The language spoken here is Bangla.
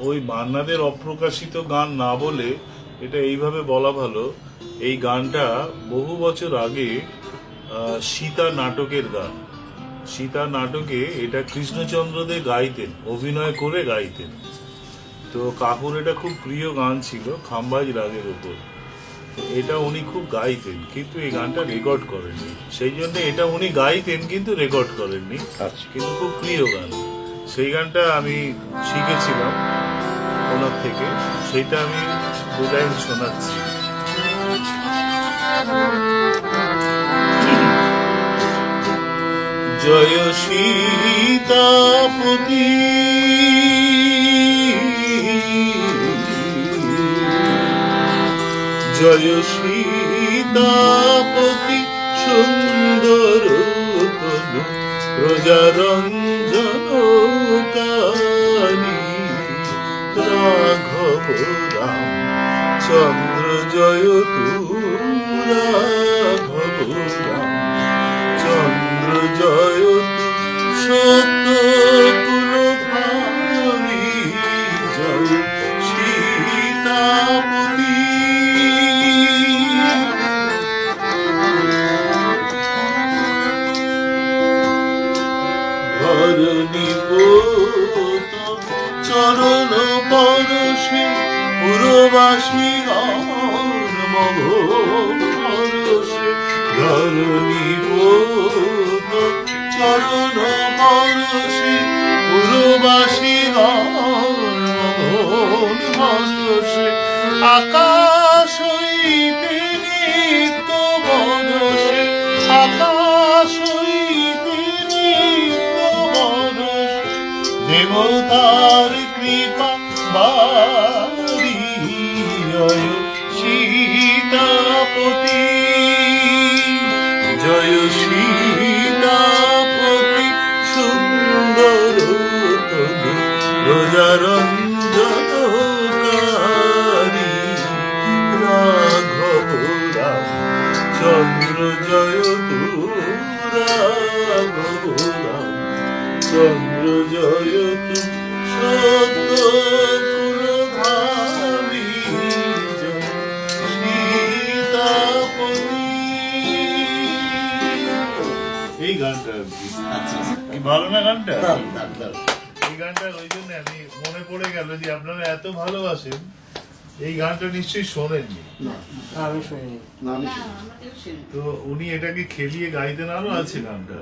ওই মান্নাদের অপ্রকাশিত গান না বলে এটা এইভাবে বলা ভালো। এই গানটা বহু বছর আগে সীতা নাটকের গান। সীতা নাটকে এটা কৃষ্ণচন্দ্র দে গাইতেন অভিনয় করে গাইতেন। তো কাকুর এটা খুব প্রিয় গান ছিল খাম্বাজ রাগের ওপর। এটা উনি খুব গাইতেন কিন্তু এই গানটা রেকর্ড করেননি। সেই জন্য এটা উনি গাইতেন কিন্তু রেকর্ড করেননি। আচ্ছা। কিন্তু খুব প্রিয় গান। সেই গানটা আমি শিখেছিলাম। ওনার থেকে সেইটা আমি দু শোনাচ্ছি। জয় সীতাপতি। জয় সীতাপতি সুন্দর প্রজারঞ্জন রাম চন্দ্র জয় তু পরশে ধরণী চরণ পরশে মগ পরশে আকাশ নিত্য বরষে আকাশ দেবতার কৃপা বাড়ি জয় সীতাপতি। জয় সীতাপতি, সুন্দর তনু রোজারঞ্জনকারী রাঘব রাম চন্দ্র জয় রাঘব রাম চন্দ্র জয় সত্য এই গানটা কি আচ্ছা ভালো না গানটা? দারুণ, দারুণ, দারুণ। এই গানটা ওই জন্য আমি মনে পড়ে গেল যে আপনারা এত ভালোবাসেন এই গানটা নিশ্চয়ই শোনেননি। না, আমি শুনিনি। না, আমি না শুনি। আমাদের শুনি তো উনি এটাকে খেলিয়ে গাইতে আরও আছে গানটা।